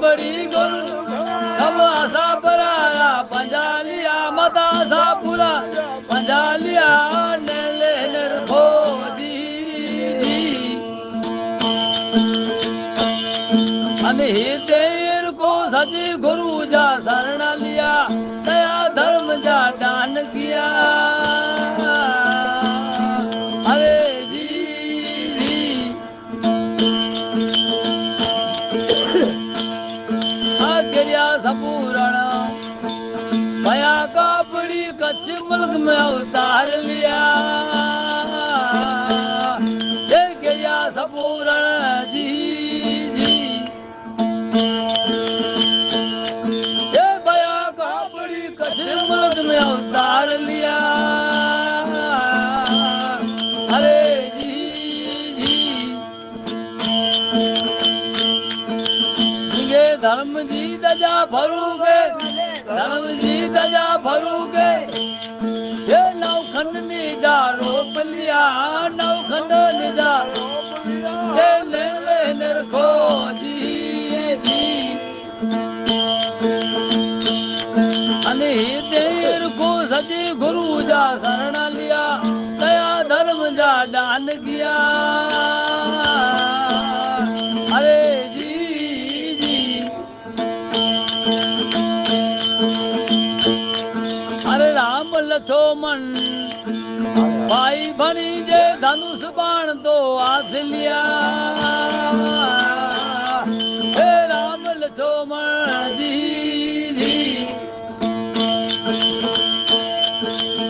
बड़ी गुरु धमासा पराया पंजालिया मदासा पूरा। पंजालिया ने लेनर खो दीरी दी सजी गुरु जा शरण लिया। भया कापड़ी कच्छ मुल्क में अवतार लिया। आज्ञा संपूर्ण जी जी। भया कापड़ी कच्छ मुल्क में अवतार लिया भरूगे धर्म जी दजा भरूगे। ये नौखंड निजा रोप लिया नौखंड निजा ये ले ले नरखो जी जी। अने देर को सजे गुरु जा शरण लिया, दया धर्म जा दान किया अरे लथो मन। भाई बाण तो आस लिया। हे राम लथो मन जी जी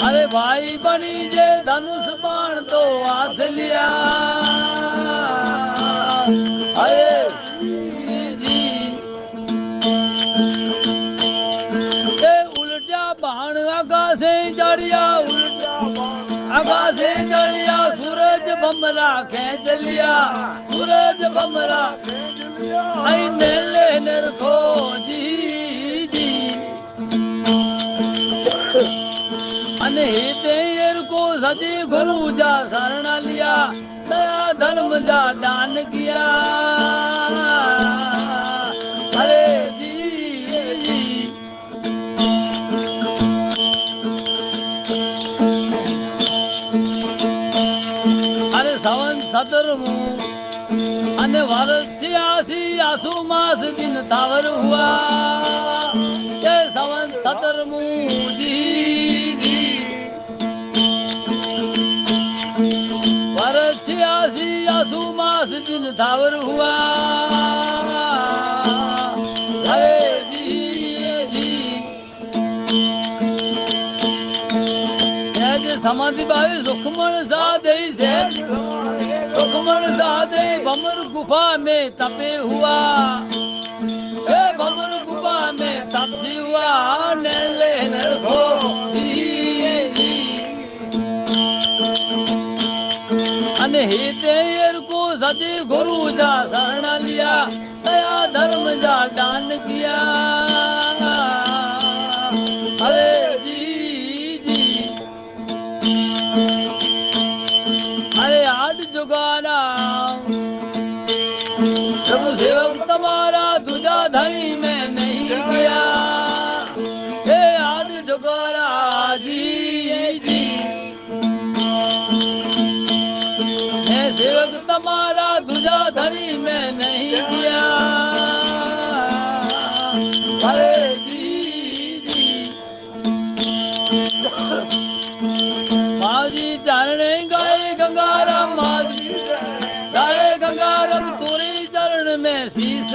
अरे भाई बनी जे धनुष बाण तो हाथ आकाशे चढ़िया उल्टा आकाशे चढ़िया सूरज बमरा खेच लिया सूरज बमरा आई नेले नरखो जी जी अने तेर को सजी गुरु जा शरण लिया दया धर्म जा दान किया સાતરમું અને વર્ષ છ્યાસી આસુ માસ દિન તાવર હુઆ. એ સવન સતરમું વર્ષ છ્યાસી આસુ માસ દિન તાવર હુઆ. હે समाधि बाई सुखमण सा दे से सुखमण सा दे भमर गुफा में तपे हुआ हे भमर गुफा में तपी हुआ नेले नरखो अने हितेर को सजी गुरु जा शरण लिया दया धर्म जा जुगारा तुम्हारा दूजा धनी में नहीं किया। हे आज जुगारा जी जी